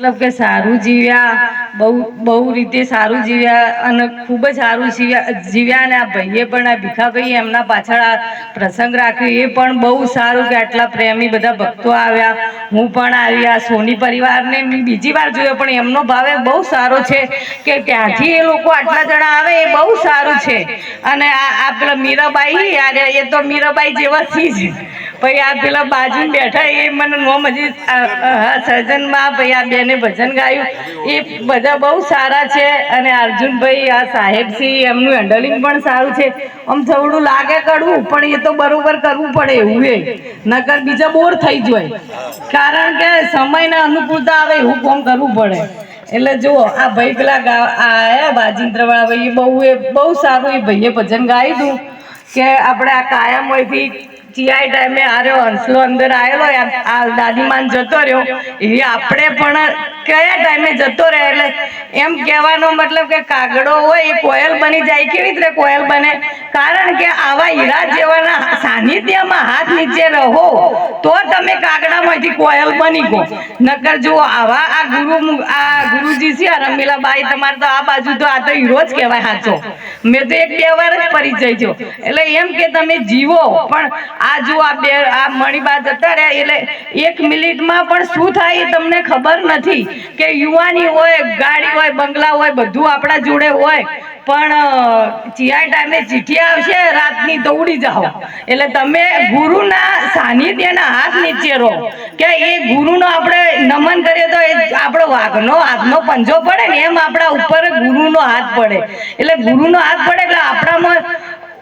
મતલબ કે સારું જીવ્યા, બહુ બહુ રીતે સારું જીવ્યા અને ખૂબ જ સારું જીવ્યા જીવ્યા અને આ ભાઈએ પણ આ ભીખાભાઈ એમના પાછળ આ પ્રસંગ રાખ્યો, એ પણ બહુ સારું કે આટલા પ્રેમી બધા ભક્તો આવ્યા. હું પણ આવી, આ સોની પરિવારને બીજી વાર જોયો, પણ એમનો ભાવ બહુ સારો છે કે ત્યાંથી એ લોકો આટલા જણા આવે, એ બહુ સારું છે. અને આ પેલા મીરાબાઈ યાર એ તો મીરાબાઈ જેવા સી જ. પછી આ પેલા બાજુ બેઠા, એ મને નોમ હજી સર્જનમાં પછી આ બેને ભજન ગાયું. એ બધા બહુ સારા છે અને અર્જુનભાઈ, આ સાહેબસિંહ, એમનું હેન્ડલિંગ પણ સારું છે. આમ થોડું લાગે કરવું પણ એ તો બરોબર કરવું પડે એવું એ નકર બીજા બોર થઈ જાય કારણ કે સમયના અનુકૂળતા આવે એવું કામ કરવું પડે? એટલે જુઓ, આ ભાઈ પેલા આયા બાજિંદ્રવાળા ભાઈ બહુ એ બહુ સારું એ ભાઈએ ભજન ગાયું હતું કે આપણે આ કાયમોયથી ચિયાઈ ટાઈમે આર્યો હંસલો અંદર આવેલો આ દાદીમાન જતો રહ્યો. એ આપણે પણ કયા ટાઈમે જતો રહે એટલે એમ કહેવાનો મતલબ કે કાગડો હોય એ કોયલ બની જાય. કેવી રીતે કોયલ બને? કારણ કે આવા હીરા જેવાના સાનિધ્યમાં હાથ નીચે રહો, તો તમે કાગડામાંથી કોયલ બની ગો નકર જો આવા આ ગુરુ આ ગુરુજી છે રમીલા બાઈ તમારે તો આ બાજુ તો આ તો હીરો જ કહેવાય સાચો. મેં તો એક બે વાર જ પરિચય છો એટલે એમ કે તમે જીવો, પણ આ જો આ બે, આ મણીબા જતા રહ્યા, એટલે એક મિનિટમાં પણ શું થાય એ તમને ખબર નથી. કે યુવાની હોય, ગાડી હોય, બંગલા હોય, બધું આપણા જોડે હોય. પણ જીઆઈ ટાઈમે ચીઠી આવશે, રાતની દોડી જાઓ. એટલે તમે ગુરુના સાનિધ્યના હાથ નીચે રહો. કે એ ગુરુનો આપણે નમન કરીએ તો એ આપણો વાઘનો, હાથનો પંજો પડે ને એમ આપણા ઉપર ગુરુનો હાથ પડે. એટલે ગુરુનો હાથ પડે એટલે આપણામાં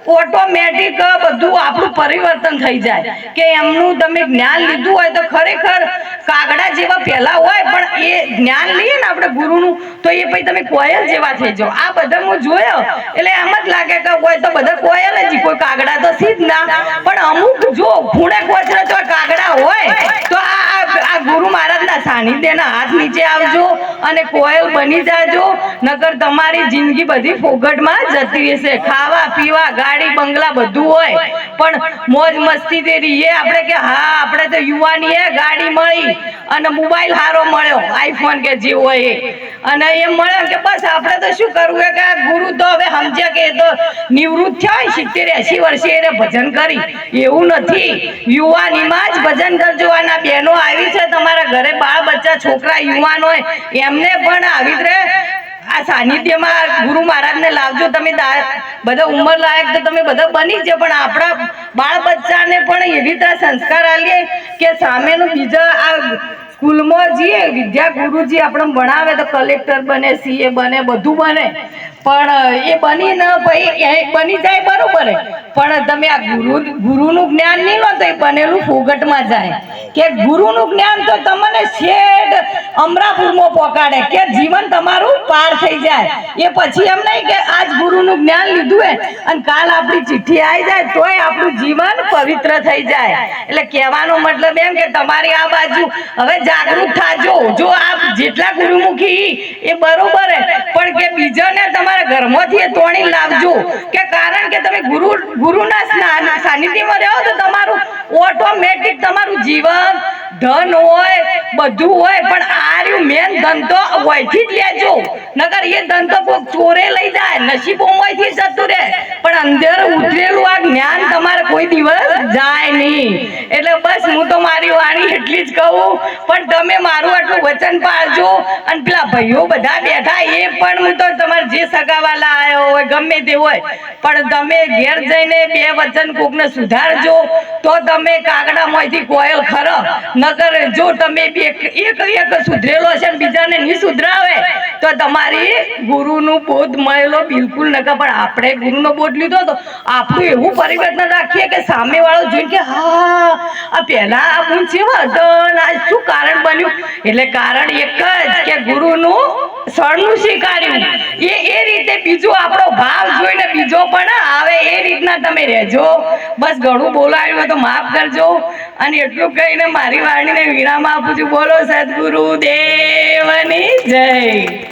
ઓટોમેટિક બધું આપણું પરિવર્તન થઈ જાય. કે એમનું તમે જ્ઞાન લીધું હોય તો ખરેખર કાગડા જેવા પહેલા હોય, પણ એ જ્ઞાન લઈએ ને આપણે ગુરુનું, તો એ પછી તમે કોયલ જેવા થઈ જાઓ. આ બધા હું જોયો. એટલે એમ જ લાગે કે કોઈ તો બધા કોયલ જ, કોઈ કાગડા તો સી જ ના પણ અમુક જો ખૂણે કોચરા જો કાગડા હોય, તો આ આ- ગુરુ મહારાજના સાનિધ્યના હાથ નીચે આવજો અને કોયલ બની જાજો. નગર તમારી જિંદગી બધી ફોગટમાં જતી રહેશે. ખાવા, પીવા, ગાડી, બંગલા બધું હોય. પણ મોજ મસ્તી તે રહીએ, આપણે કે હા, આપણે તો યુવાની એ ગાડી મળી અને મોબાઈલ સારો મળ્યો, આઈફોન કે જે હોય એ. અને એમ મળે કે બસ આપણે તો શું કરવું? કે આ ગુરુ તો હવે સમજ્યા કે એ તો નિવૃત્ત થયા સિત્તેર એસી વર્ષે એને ભજન કરી. એવું નથી. યુવાનીમાં જ ભજન કરજો બહેનો આવી છે, તમારા ઘરે બાળ બચ્ચા, છોકરા, યુવાન હોય, એમને પણ આવી રીતે આ સાનિધ્યમાં ગુરુ મહારાજને લાવજો, તમે બધા ઉંમર લાયક તો તમે બધા બની છે પણ આપણા બાળ બચ્ચાને પણ એવી રીતે સંસ્કાર આલીએ કે સામેનું બીજા આ સ્કૂલમાં જઈએ વિદ્યા ગુરુજી આપણે ભણાવે, તો કલેક્ટર બને, સીએ બને, બધું બને. પણ એ બની ન ભાઈ બની જાય બરોબર. પણ તમે આ ગુરુ, ગુરુનું જ્ઞાન નહીં લો તો એ બનેલું ફોગટમાં જાય. કે ગુરુનું જ્ઞાન તો તમને શેઠ અમરાપુરમાં પોકાડે, કે જીવન તમારું પાર થઈ જાય. એ પછી એમ નહીં કે આજ ગુરુનું જ્ઞાન લીધું હે, અને કાલ આપણી ચિઠ્ઠી આવી જાય, તોય આપણું જીવન પવિત્ર થઈ જાય. એટલે કહેવાનો મતલબ એમ કે તમારી આ બાજુ હવે જાગૃત થાજો. જો આપ જેટલા ગુરુમુખી એ બરોબર હે. પણ કે બીજાને તમારા ઘરમાંથી તોડી લાવજો. કે કારણ કે તમે ગુરુ, ગુરુના સ્ના- સાનિધ્યમાં રહો તો તમારું ઓટોમેટિક તમારું જીવન, ધન હોય, બધું હોય, પણ આ રહ્યું મેન ધન તો હોયથી જ લેજો. નકર એ તો કોક ચોરે લઈ જાય નસીબો નસીબોમાંથી જતું રહે. પણ અંદર ઉતરેલું આ જ્ઞાન તમારે કોઈ દિવસ જાય નહીં. એટલે બસ હું તો મારી વાણી એટલી જ કહું, પણ તમે મારું આટલું વચન પાળજો અને પેલા ભાઈઓ બધા બેઠા, એ પણ હું તો તમારે જે સગાવાલા આવ્યો હોય, ગમે તે હોય, પણ તમે ઘેર જઈને બે વચન કોકને સુધારજો, તો તમે કાગડામાંથી કોયલ ખરો. નકર જો તમે એક એક સુધરેલો છે બીજાને નહીં સુધરાવે તો તમારી ગુરુનું બોધ મળેલો બિલકુલ નકર પણ આપણે ગુરુનો બોધ લીધો તો આપણું એવું પરિવર્તન રાખીએ કે સામેવાળો જોઈને કે, હા, આ પહેલા આ ને આ શું કારણ બન્યું? એટલે કારણ એક જ કે ગુરુનું નું સ્વીકાર્યું. એ એ રીતે બીજો આપણો ભાવ જોઈને બીજો પણ આવે એ રીતના તમે રહેજો. બસ ઘણું બોલાયું હોય તો માફ કરજો. અને એટલું કહીને મારી વાણીને વિરામ આપું છું. બોલો સદગુરુ દેવની જય.